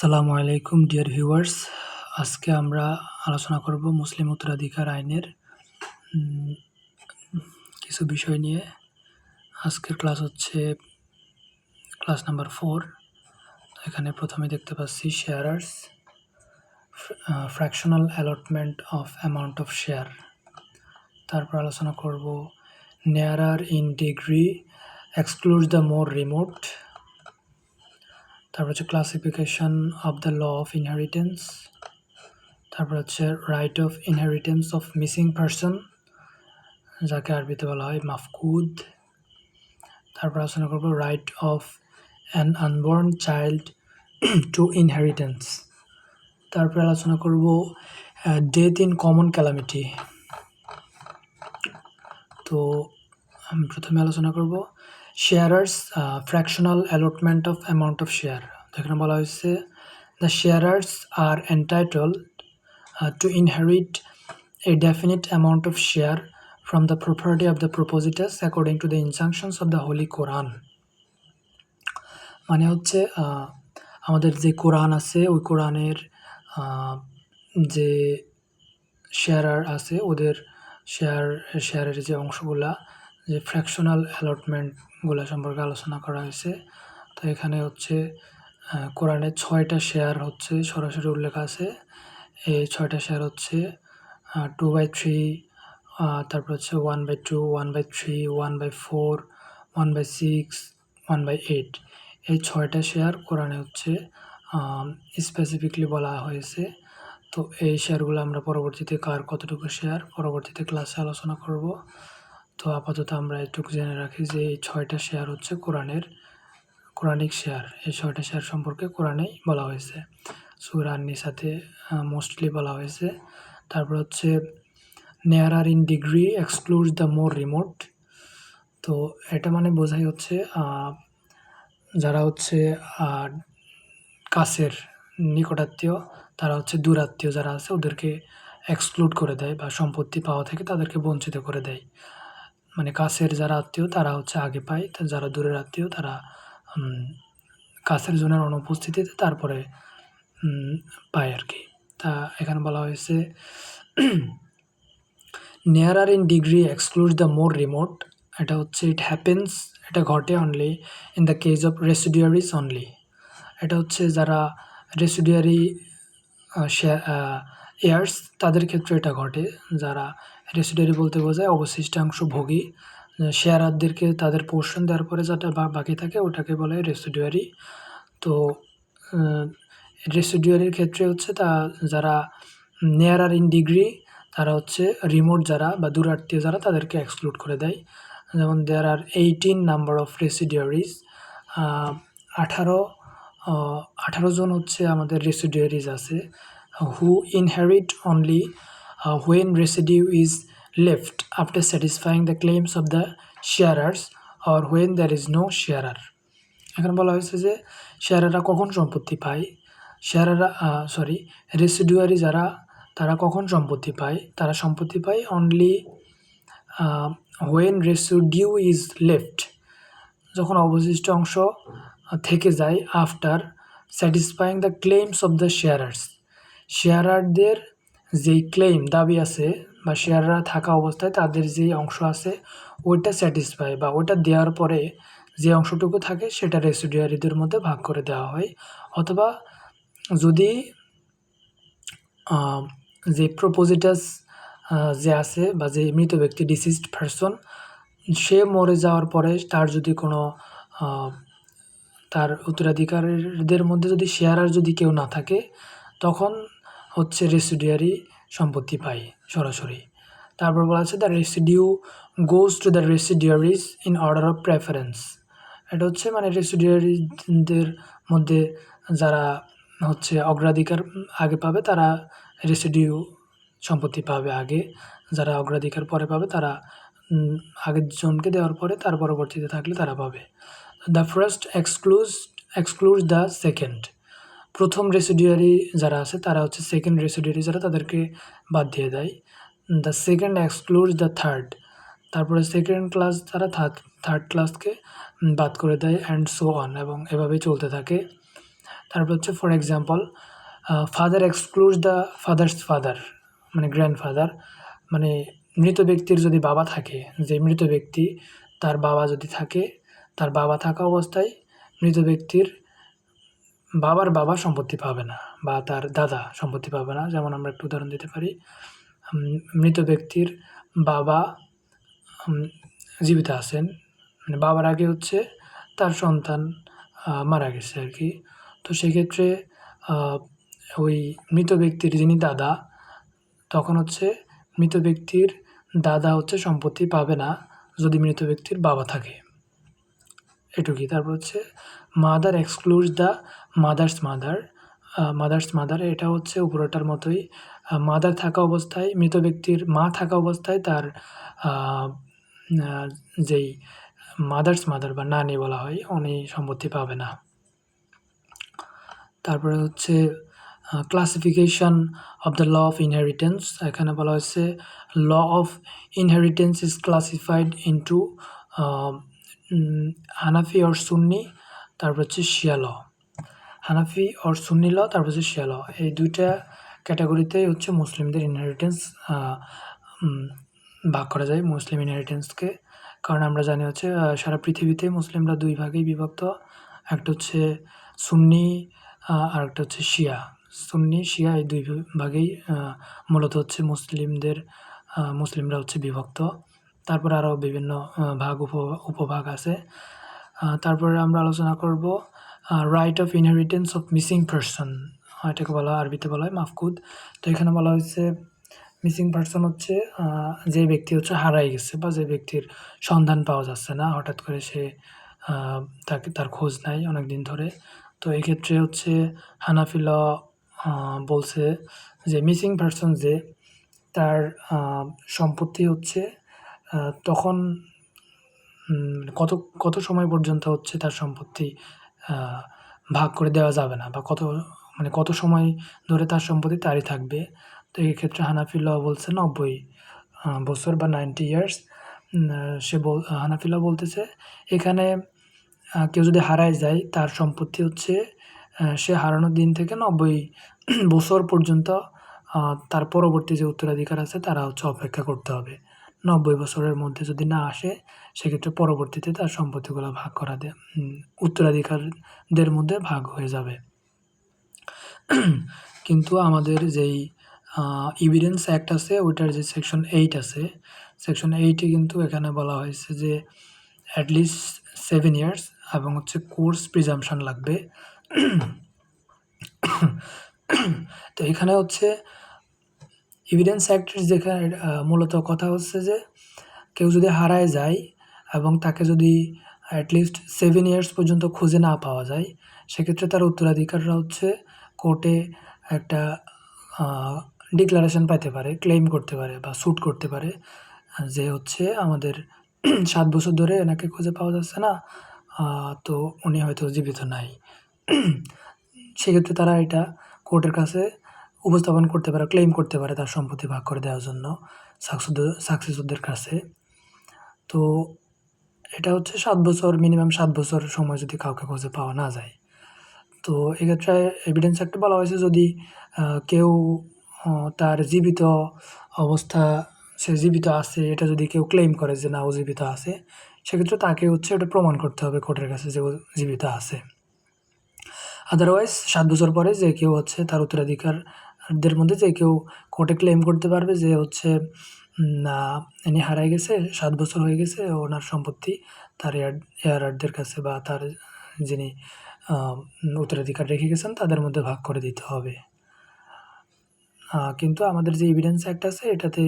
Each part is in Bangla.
আসসালামু আলাইকুম, ডিয়ার ভিউয়ার্স। আজকে আমরা আলোচনা করব মুসলিম উত্তরাধিকার আইনের কিছু বিষয় নিয়ে। আজকের ক্লাস হচ্ছে, ক্লাস নাম্বার ফোর। এখানে প্রথমে দেখতে পাচ্ছি sharers fractional allotment of amount of share. তারপর আলোচনা করব, nearer in degree, exclude the more remote তারপর হচ্ছে classification of the law of inheritance তারপর হচ্ছে right of inheritance of missing person যাকে আরবিতে বলা হয় মাফকুদ। তারপর আলোচনা করব right of an unborn child to inheritance তারপর আলোচনা করব ডেথ ইন কমন ক্যালামিটি তো, আমি প্রথমে আলোচনা করব sharers fractional allotment of amount of share এখানে বলা হয়েছে the sharers are entitle to inherit a definite amount of share from the property of the propositors according to the injunctions of the Holy Quran. মানে হচ্ছে আমাদের যে কোরআন আছে ওই কোরআনের আহ, যে শেয়ারার আছে ওদের শেয়ার শেয়ারের যে অংশগুলা যে ফ্র্যাকশনাল অ্যালটমেন্টগুলো সম্পর্কে আলোচনা করা হয়েছে। তো এখানে হচ্ছে আহ, কোরআনের ছয়টা শেয়ার হচ্ছে সরাসরি উল্লেখ আছে। এই ছয়টা শেয়ার হচ্ছে টু বাই থ্রি তারপর হচ্ছে one by two one by three one by four one by six one by eight এই ছয়টা শেয়ার কোরআনে হচ্ছে স্পেসিফিকলি বলা হয়েছে। তো এই শেয়ারগুলো আমরা পরবর্তীতে কার কতটুকু শেয়ার পরবর্তীতে ক্লাসে আলোচনা করব। তো আপাতত আমরা এটুকু জেনে রাখি যে এই ছয়টা শেয়ার হচ্ছে কোরআনের, কোরআনিক শেয়ার। এই ছয়টা শেয়ার সম্পর্কে কোরআনেই বলা হয়েছে। সুরান নিসাতে মোস্টলি বলা হয়েছে। তারপর হচ্ছে nearer in degree exclude the more remote তো এটা মানে বোঝাই হচ্ছে যারা হচ্ছে কাছের, নিকটাত্মীয়, তারা হচ্ছে দূরাত্মীয় যারা আছে, ওদেরকে এক্সক্লুড করে দেয় বা সম্পত্তি পাওয়া থেকে তাদেরকে বঞ্চিত করে দেয়। মানে কাছের যারা আত্মীয়, তারা হচ্ছে আগে পায়। যারা দূরের আত্মীয়, তারা কাছের জনের অনুপস্থিতিতে তারপরে পায় আর কি। তা এখানে বলা হয়েছে nearer in degree exclude the more remote এটা হচ্ছে ইট হ্যাপেন্স এটা ঘটে only in the case of residuaries only এটা হচ্ছে, যারা রেসিডিয়ারি এয়ার্স তাদের ক্ষেত্রে এটা ঘটে। যারা রেসিডিয়ারি বলতে বোঝায় অবশিষ্টাংশ ভোগী। শেয়ারারদেরকে তাদের পোর্শন দেওয়ার পরে যেটা বাকি থাকে ওটাকে বলে রেসিডুয়ারি। তো রেসিডুয়ারির ক্ষেত্রে হচ্ছে তা যারা নেয়ারার ইন ডিগ্রি, তারা হচ্ছে রিমোট যারা বা দূরাত্মীয় যারা তাদেরকে এক্সক্লুড করে দেয়। যেমন there are eighteen number of residuaries আঠারো আঠারো জন হচ্ছে আমাদের রেসিডিয়ারিজ আছে who inherit only when residue is left after satisfying the claims of the sharers or when there is no sharer এখানে বলা হয়েছে যে শেয়ারাররা কখন সম্পত্তি পায়? শেয়ারাররা সরি রেসিডুয়ারি যারা তারা কখন সম্পত্তি পায়? তারা সম্পত্তি পায় only when residue is left যখন অবশিষ্ট অংশ আহ, থেকে যায় after satisfying the claims of the sharers শেয়ারারদের যেই ক্লেম দাবি আছে বা শেয়াররা থাকা অবস্থায় তাদের যে অংশ আছে, ওইটা স্যাটিসফাই বা ওইটা দেওয়ার পরে যে অংশটুকু থাকে সেটা রেসিডিয়ারিদের মধ্যে ভাগ করে দেওয়া হয়। অথবা যদি যে প্রপোজিটাস যে আছে বা যে মৃত ব্যক্তি ডিসিজড পারসন সে মরে যাওয়ার পরে তার যদি কোনো তার উত্তরাধিকারীদের মধ্যে যদি শেয়ারার যদি কেউ না থাকে, তখন হচ্ছে রেসিডিয়ারি সম্পত্তি পাই সরাসরি। তারপর বলা আছে the residue goes to the residuaries in order of preference এটা হচ্ছে মানে রেসিডিয়ারিদের মধ্যে যারা হচ্ছে অগ্রাধিকার আগে পাবে, তারা রেসিডিউ সম্পত্তি পাবে আগে। যারা অগ্রাধিকার পরে পাবে, তারা আগের জনকে দেওয়ার পরে তার পরবর্তীতে থাকলে তারা পাবে। The first excludes exclude the second প্রথম রেসিডিয়ারি যারা আছে, তারা হচ্ছে সেকেন্ড রেসিডিয়ারি যারা, তাদেরকে বাদ দিয়ে দেয়। The second exclude the third তারপরে সেকেন্ড ক্লাস যারা থার্ড থার্ড ক্লাসকে বাদ করে দেয় অ্যান্ড সো অন এবং এভাবেই চলতে থাকে। তারপর হচ্ছে for example father excludes the father's father মানে গ্র্যান্ডফাদার মানে মৃত ব্যক্তির যদি বাবা থাকে, যে মৃত ব্যক্তি, তার বাবা যদি থাকে, তার বাবা থাকা অবস্থায় মৃত ব্যক্তির বাবার বাবা সম্পত্তি পাবে না বা তার দাদা সম্পত্তি পাবে না। যেমন আমরা একটু উদাহরণ দিতে পারি মৃত ব্যক্তির বাবা জীবিত আছেন। মানে বাবার আগে হচ্ছে তার সন্তান মারা গেছে আর কি তো সেক্ষেত্রে ওই মৃত ব্যক্তির যিনি দাদা, তখন হচ্ছে মৃত ব্যক্তির দাদা হচ্ছে সম্পত্তি পাবে না যদি মৃত ব্যক্তির বাবা থাকে। এটুকুই। তারপর হচ্ছে, mother excludes the mother's mother mother's mother এটা হচ্ছে উপরটার মতোই মাদার থাকা অবস্থায়, মৃত ব্যক্তির মা থাকা অবস্থায় তার যেই মাদার্স মাদার বা নানি বলা হয়, উনি সম্পত্তি পাবে না। তারপরে হচ্ছে classification of the law of inheritance এখানে বলা হয়েছে law of inheritance is classified into Hanafi or Sunni, তারপর হচ্ছে শিয়া ল হানাফি অর সুন্নি ল তারপর হচ্ছে শিয়া ল এই দুইটা ক্যাটাগরিতেই হচ্ছে মুসলিমদের ইনহেরিটেন্স ভাগ করা যায় মুসলিম ইনহেরিটেন্সকে কারণ আমরা জানি হচ্ছে সারা পৃথিবীতে মুসলিমরা দুই ভাগেই বিভক্ত। একটা হচ্ছে সুন্নি আর একটা হচ্ছে শিয়া। সুন্নি, শিয়া এই দুই ভাগেই মূলত হচ্ছে মুসলিমদের মুসলিমরা হচ্ছে বিভক্ত। তারপরে আরও বিভিন্ন ভাগ, উপ, উপভাগ আছে। তারপরে আমরা আলোচনা করব right of inheritance of missing person এটাকে বলা হয় আরবিতে বলা হয় মাফকুদ। তো এখানে বলা হয়েছে মিসিং পার্সন হচ্ছে যে ব্যক্তি হচ্ছে হারাই গেছে বা যে ব্যক্তির সন্ধান পাওয়া যাচ্ছে না, হঠাৎ করে সে তাকে, তার খোঁজ নেয় অনেক দিন ধরে। তো এক্ষেত্রে হচ্ছে হানাফিল বলছে যে মিসিং পার্সন যে তার সম্পত্তি হচ্ছে তখন কত কত সময় পর্যন্ত হচ্ছে তার সম্পত্তি ভাগ করে দেওয়া যাবে না বা কত মানে কত সময় ধরে তার সম্পত্তি তারই থাকবে। তো এক্ষেত্রে হানাফি ল বলছে নব্বই বছর বা নাইনটি ইয়ার্স সে বল, হানাফি ল বলতেছে এখানে কেউ যদি হারায় যায় তার সম্পত্তি হচ্ছে সে হারানোর দিন থেকে নব্বই বছর পর্যন্ত তার পরবর্তী যে উত্তরাধিকার আছে তারা হচ্ছে অপেক্ষা করতে হবে। নব্বই বছরের মধ্যে যদি না আসে, সেক্ষেত্রে পরবর্তীতে তার সম্পত্তিগুলো ভাগ করা উত্তরাধিকারদের মধ্যে ভাগ হয়ে যাবে। কিন্তু আমাদের যেই ইভিডেন্স অ্যাক্ট আছে, ওইটার যে সেকশন এইট আছে সেকশন এইটে কিন্তু এখানে বলা হয়েছে যে অ্যাটলিস্ট সেভেন ইয়ার্স এবং হচ্ছে কোর্স প্রিজামশান লাগবে। তো এখানে হচ্ছে ইভিডেন্স অ্যাক্টের যেখানে মূলত কথা হচ্ছে যে কেউ যদি হারায় যায় এবং তাকে যদি অ্যাটলিস্ট সেভেন ইয়ার্স পর্যন্ত খুঁজে না পাওয়া যায়, সেক্ষেত্রে তার উত্তরাধিকাররা হচ্ছে কোর্টে একটা ডিক্লারেশন পাইতে পারে ক্লেম করতে পারে বা শ্যুট করতে পারে, যে হচ্ছে আমাদের সাত বছর ধরে এনাকে খুঁজে পাওয়া যাচ্ছে না তো উনি হয়তো জীবিত নাই। সেক্ষেত্রে তারা এটা কোর্টের কাছে উপস্থাপন করতে পারে ক্লেম করতে পারে তার সম্পত্তি ভাগ করে দেওয়ার জন্য সাকসেসরদের কাছে। তো এটা হচ্ছে সাত বছর মিনিমাম সাত বছর সময় যদি কাউকে খুঁজে পাওয়া না যায়। তো এক্ষেত্রে এভিডেন্স একটা বলা হয়েছে যদি কেউ তার জীবিত অবস্থা, সে জীবিত আছে, এটা যদি কেউ ক্লেম করে যে না, ও জীবিত আছে, সেক্ষেত্রে তাকে হচ্ছে ওটা প্রমাণ করতে হবে কোর্টের কাছে যে ও জীবিত আছে। আদারওয়াইজ সাত বছর পরে যে কেউ হচ্ছে তার উত্তরাধিকারদের মধ্যে যে কেউ কোর্টে ক্লেম করতে পারবে যে হচ্ছে না ইনি হারাই গেছে, সাত বছর হয়ে গেছে, ওনার সম্পত্তি তার এয়ার এয়ারারদের কাছে বা তার যিনি উত্তরাধিকার রেখে গেছেন, তাদের মধ্যে ভাগ করে দিতে হবে। কিন্তু আমাদের যে এভিডেন্স অ্যাক্ট আছে, এটাতে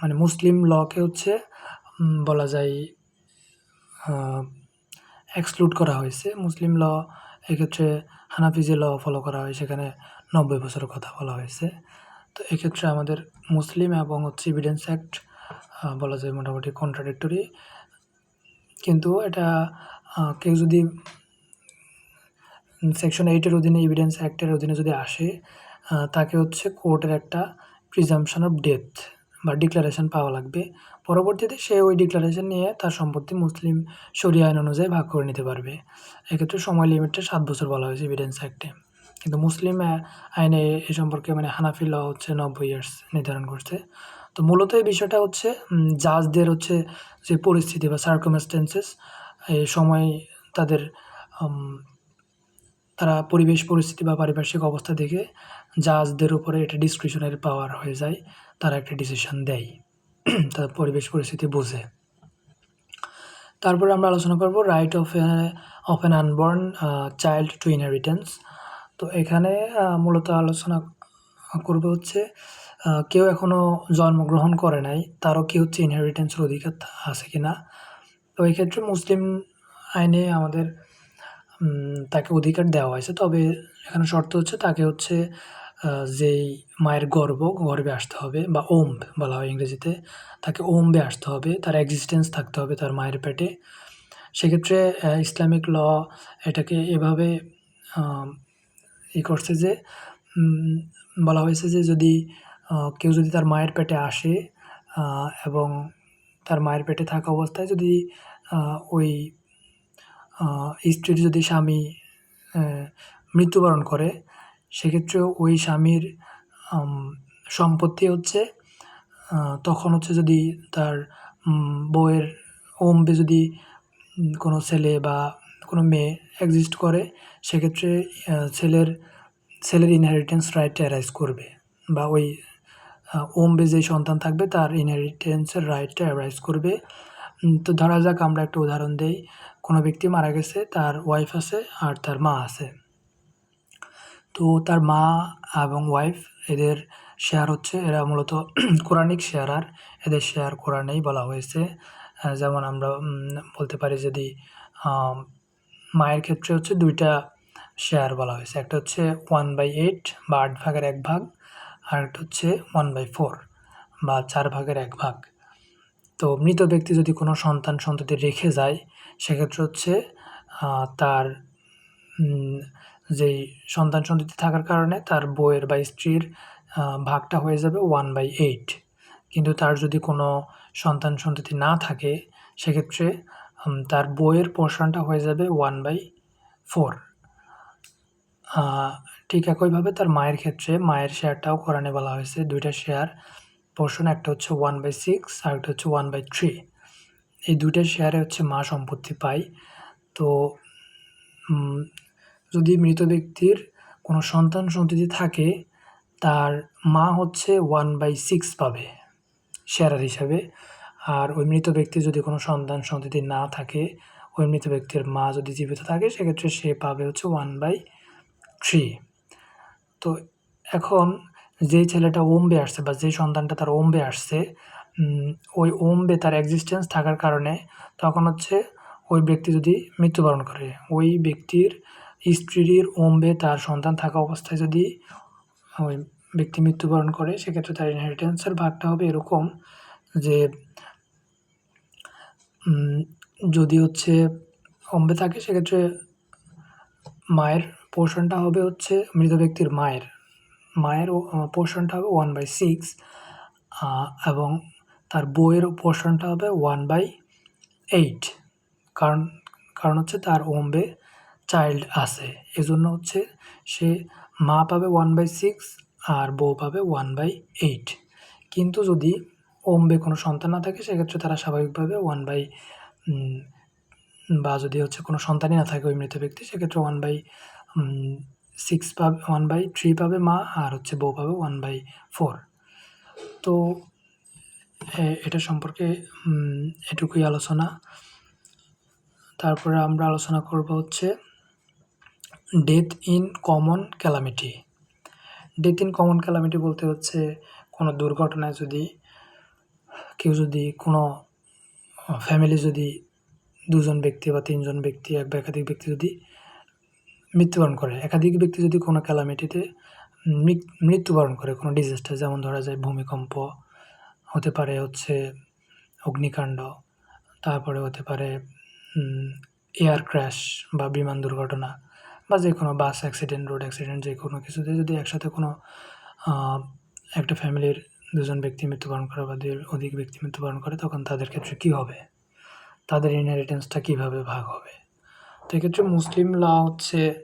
মানে মুসলিম লকে হচ্ছে বলা যায় এক্সক্লুড করা হয়েছে। মুসলিম ল এক্ষেত্রে হানাফি যে ল ফলো করা হয়, সেখানে নব্বই বছরের কথা বলা হয়েছে। তো এক্ষেত্রে আমাদের মুসলিম এবং হচ্ছে এভিডেন্স অ্যাক্ট বলা যায় মোটামুটি কন্ট্রাডিক্টরি কিন্তু এটা কেউ যদি সেকশন এইটের অধীনে এভিডেন্স অ্যাক্টের অধীনে যদি আসে তাকে হচ্ছে কোর্টের একটা প্রিজামশন অফ ডেথ বা ডিক্লারেশন পাওয়া লাগবে। পরবর্তীতে সে ওই ডিক্লারেশন নিয়ে তার সম্পত্তি মুসলিম শরিয়া আইন অনুযায়ী ভাগ করে নিতে পারবে। এক্ষেত্রে সময় লিমিটটা সাত বছর বলা হয়েছে এভিডেন্স অ্যাক্টে কিন্তু মুসলিম আইনে এ সম্পর্কে মানে হানাফি ল হচ্ছে নব্বই ইয়ার্স নির্ধারণ করছে। তো মূলত এই বিষয়টা হচ্ছে জাজদের হচ্ছে যে পরিস্থিতি বা সার্কমস্টেন্সেস এই সময় তাদের তারা পরিবেশ পরিস্থিতি বা পারিপার্শ্বিক অবস্থা দেখে জাজদের উপরে এটা ডিসক্রিশনারি পাওয়ার হয়ে যায়, তারা একটা ডিসিশন দেয়। তার পরিবেশ পরিস্থিতি বুঝে। তারপরে আমরা আলোচনা করব right of of an unborn child to inheritance তো এখানে মূলত আলোচনা করবে হচ্ছে কেউ এখনও জন্মগ্রহণ করে নাই, তারও কি হচ্ছে ইনহেরিটেন্সের অধিকার আছে কি না তো এই ক্ষেত্রে মুসলিম আইনে আমাদের তাকে অধিকার দেওয়া হয়েছে। তবে এখানে শর্ত হচ্ছে তাকে হচ্ছে যেই মায়ের গর্ব, গর্বে আসতে হবে বা ওম বলা হয় ইংরেজিতে, তাকে ওম্বে আসতে হবে, তার এক্সিস্টেন্স থাকতে হবে তার মায়ের পেটে। সেক্ষেত্রে ইসলামিক ল এটাকে এভাবে ই করছে যে বলা হয়েছে যে যদি কেউ যদি তার মায়ের পেটে আসে এবং তার মায়ের পেটে থাকা অবস্থায় যদি ওই স্ত্রীর যদি স্বামী মৃত্যুবরণ করে সেক্ষেত্রে ওই স্বামীর সম্পত্তি হচ্ছে তখন হচ্ছে যদি তার বউয়ের ওম্বে যদি কোনো ছেলে বা কোনো মেয়ে এক্সিস্ট করে, সেক্ষেত্রে ছেলের ছেলের ইনহেরিটেন্স রাইটটা অ্যারাইজ করবে বা ওই ওম্বে যে সন্তান থাকবে তার ইনহেরিটেন্সের রাইটটা অ্যারাইজ করবে। তো ধরা যাক আমরা একটা উদাহরণ দেই, কোনো ব্যক্তি মারা গেছে, তার ওয়াইফ আছে আর তার মা আছে। তো তার মা এবং ওয়াইফ এদের শেয়ার হচ্ছে। এরা মূলত কোরআনিক শেয়ারার এদের শেয়ার কোরআনেই বলা হয়েছে। যেমন আমরা বলতে পারি যদি মায়ের ক্ষেত্রে হচ্ছে দুইটা শেয়ার বলা হয়েছে। একটা হচ্ছে ওয়ান বাই এইট বা আট ভাগের এক ভাগ, আর একটা হচ্ছে ওয়ান বাই ফোর বা চার ভাগের এক ভাগ। তো মৃত ব্যক্তি যদি কোনো সন্তান সন্ততি রেখে যায়, সেক্ষেত্রে হচ্ছে তার যেই সন্তান সন্ততি থাকার কারণে তার বইয়ের বা স্ত্রীর ভাগটা হয়ে যাবে ওয়ান বাই এইট কিন্তু তার যদি কোনো সন্তান সন্ততি না থাকে, সেক্ষেত্রে তার বইয়ের পোর্শনটা হয়ে যাবে ওয়ান বাই ফোর ঠিক একইভাবে তার মায়ের ক্ষেত্রে মায়ের শেয়ারটাও কোরআনে বলা হয়েছে। দুইটা শেয়ার পোর্শন একটা হচ্ছে ওয়ান বাই সিক্স আর একটা হচ্ছে ওয়ান বাই থ্রি এই দুইটা শেয়ারে হচ্ছে মা সম্পত্তি পায়। তো যদি মৃত ব্যক্তির কোনো সন্তান সন্ততি থাকে, তার মা হচ্ছে ওয়ান বাই সিক্স পাবে শেয়ারার হিসাবে। আর ওই মৃত ব্যক্তির যদি কোনো সন্তান সন্ততি না থাকে, ওই মৃত ব্যক্তির মা যদি জীবিত থাকে, সেক্ষেত্রে সে পাবে হচ্ছে ওয়ান বাই থ্রি তো এখন যেই ছেলেটা ওম্বে আসছে বা যেই সন্তানটা তার ওম্বে আসছে ওই ওম্বে তার এক্সিস্টেন্স থাকার কারণে তখন হচ্ছে ওই ব্যক্তি যদি মৃত্যুবরণ করে, ওই ব্যক্তির স্ত্রীর ওম্বে তার সন্তান থাকা অবস্থায় যদি ওই ব্যক্তি মৃত্যুবরণ করে, সেক্ষেত্রে তার ইনহেরিটেন্সের ভাগটা হবে এরকম যে যদি হচ্ছে ওম্বে থাকে, সেক্ষেত্রে মায়ের পোর্শনটা হবে হচ্ছে মৃত ব্যক্তির মায়ের। মায়ের পোর্শনটা হবে ওয়ান বাই সিক্স এবং তার বইয়ের পোর্শনটা হবে ওয়ান বাই এইট কারণ কারণ হচ্ছে তার ওম্বে চাইল্ড আছে। এজন্য হচ্ছে সে মা পাবে ওয়ান বাই সিক্স আর বউ পাবে ওয়ান বাই এইট কিন্তু যদি ওম্বে কোনো সন্তান না থাকে, সেক্ষেত্রে তারা স্বাভাবিকভাবে ওয়ান বাই বা যদি হচ্ছে কোনো সন্তানই না থাকে ওই মৃত ব্যক্তি, সেক্ষেত্রে ওয়ান বাই সিক্স পাবে ওয়ান বাই থ্রি পাবে মা আর হচ্ছে বউ পাবে ওয়ান বাই ফোর তো এটা সম্পর্কে এটুকুই আলোচনা। তারপরে আমরা আলোচনা করব হচ্ছে death in common calamity death in common calamity বলতে হচ্ছে কোনো দুর্ঘটনায় যদি কেউ যদি কোনো ফ্যামিলি যদি দুজন ব্যক্তি বা তিনজন ব্যক্তি, এক বা একাধিক ব্যক্তি যদি মৃত্যুবরণ করে, একাধিক ব্যক্তি যদি কোনো ক্যালামিটিতে মৃত্যুবরণ করে, কোনো ডিজাস্টার যেমন ধরা যায় ভূমিকম্প, হতে পারে হচ্ছে অগ্নিকাণ্ড, তারপরে হতে পারে এয়ার ক্র্যাশ বা বিমান দুর্ঘটনা বা যে কোনো বাস অ্যাক্সিডেন্ট রোড অ্যাক্সিডেন্ট যে কোনো কিছুতে যদি একসাথে কোনো একটা ফ্যামিলির দুজন ব্যক্তি মৃত্যুবরণ করে বা দুই, অধিক ব্যক্তি মৃত্যুবরণ করে, তখন তাদের ক্ষেত্রে কী হবে? তাদের ইনহেরিটেন্সটা কীভাবে ভাগ হবে? তো এক্ষেত্রে মুসলিম ল হচ্ছে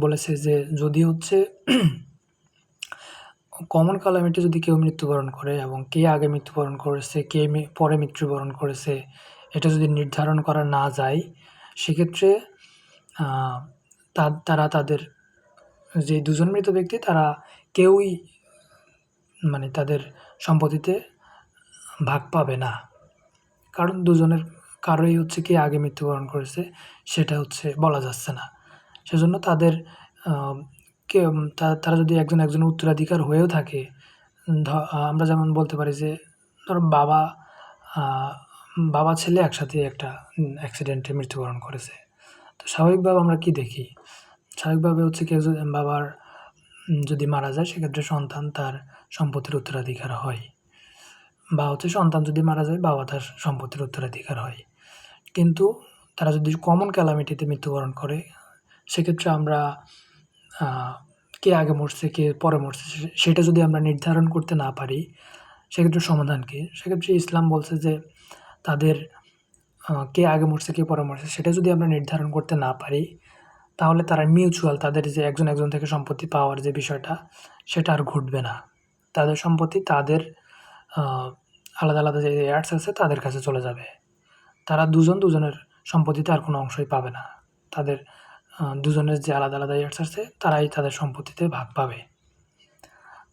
বলেছে যে যদি হচ্ছে কমন কালামিটি যদি কেউ মৃত্যুবরণ করে এবং কে আগে মৃত্যুবরণ করেছে, কে পরে মৃত্যুবরণ করেছে, এটা যদি নির্ধারণ করা না যায়, সেক্ষেত্রে তারা তাদের, যে দুজন মৃত ব্যক্তি, তারা কেউই মানে তাদের সম্পত্তিতে ভাগ পাবে না। কারণ দুজনের কারোই হচ্ছে কে আগে মৃত্যুবরণ করেছে, সেটা হচ্ছে বলা যাচ্ছে না। সেজন্য তাদের কে তারা যদি একজন একজন উত্তরাধিকার হয়েও থাকে আমরা যেমন বলতে পারি যে, ধরো বাবা বাবা, ছেলে একসাথে একটা অ্যাক্সিডেন্টে মৃত্যুবরণ করেছে। তো স্বাভাবিকভাবে আমরা কি দেখি? স্বাভাবিকভাবে হচ্ছে কেউ যদি বাবার যদি মারা যায়, সেক্ষেত্রে সন্তান তার সম্পত্তির উত্তরাধিকার হয়। বা হচ্ছে সন্তান যদি মারা যায়, বাবা তার সম্পত্তির উত্তরাধিকার হয়। কিন্তু তারা যদি কমন ক্যালামিটিতে মৃত্যুবরণ করে, সেক্ষেত্রে আমরা কে আগে মরছে, কে পরে মরছে সেটা যদি আমরা নির্ধারণ করতে না পারি, সেক্ষেত্রে সমাধান কী? সেক্ষেত্রে ইসলাম বলছে যে তাদের কে আগে মরছে, কে পরে মরছে, সেটা যদি আমরা নির্ধারণ করতে না পারি, তাহলে তারা মিউচুয়াল তাদের যে একজন একজন থেকে সম্পত্তি পাওয়ার যে বিষয়টা, সেটা আর ঘটবে না। তাদের সম্পত্তি, তাদের আলাদা আলাদা যে এয়ার্স আছে, তাদের কাছে চলে যাবে। তারা দুজন দুজনের সম্পত্তিতে আর কোনো অংশই পাবে না। তাদের দুজনের যে আলাদা আলাদা এয়ার্স আছে, তারাই তাদের সম্পত্তিতে ভাগ পাবে।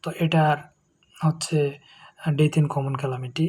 তো এটার হচ্ছে ডেথ ইন কমন ক্যালামিটি